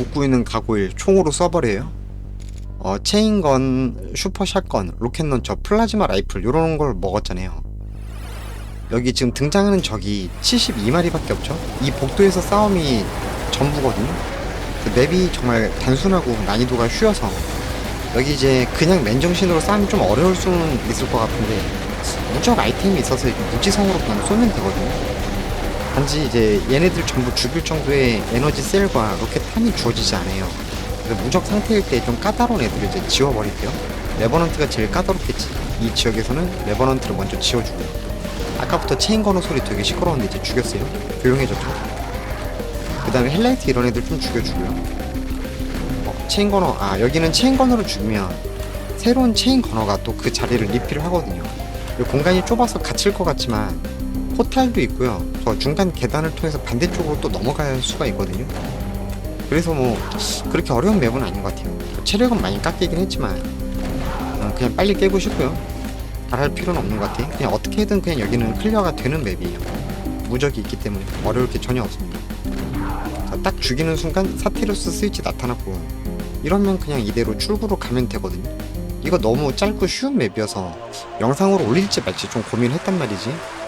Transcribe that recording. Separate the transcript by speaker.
Speaker 1: 웃고 있는 가고일 총으로 쏴버려요. 어, 체인건, 슈퍼샷건, 로켓런처, 플라즈마 라이플 이런 걸 먹었잖아요. 여기 지금 등장하는 적이 72마리밖에 없죠. 이 복도에서 싸움이 전부거든요. 그 맵이 정말 단순하고 난이도가 쉬워서 여기 이제 그냥 맨정신으로 싸움이 좀 어려울 수는 있을 것 같은데 무적 아이템이 있어서 무지성으로 그냥 쏘면 되거든요. 단지 이제 얘네들 전부 죽일 정도의 에너지 셀과 로켓 탄이 주어지지 않아요. 그래서 무적 상태일 때 좀 까다로운 애들을 이제 지워버릴게요. 레버넌트가 제일 까다롭겠지. 이 지역에서는 레버넌트를 먼저 지워주고 아까부터 체인 건호 소리 되게 시끄러운데 이제 죽였어요. 조용해졌죠. 그 다음에 헬라이트 이런 애들 좀 죽여주고요. 어, 체인 건호, 아, 여기는 체인 건호를 죽이면 새로운 체인 건호가 또 그 자리를 리필을 하거든요. 이 공간이 좁아서 갇힐 것 같지만 포탈도 있고요. 저 중간 계단을 통해서 반대쪽으로 또 넘어갈 수가 있거든요. 그래서 뭐 그렇게 어려운 맵은 아닌 것 같아요. 체력은 많이 깎이긴 했지만 어, 그냥 빨리 깨고 싶고요. 잘할 필요는 없는 것 같아요. 그냥 어떻게든 그냥 여기는 클리어가 되는 맵이에요. 무적이 있기 때문에 어려울 게 전혀 없습니다. 자, 딱 죽이는 순간 사티루스 스위치 나타났고 이러면 그냥 이대로 출구로 가면 되거든요. 이거 너무 짧고 쉬운 맵이어서 영상으로 올릴지 말지 좀 고민했단 말이지.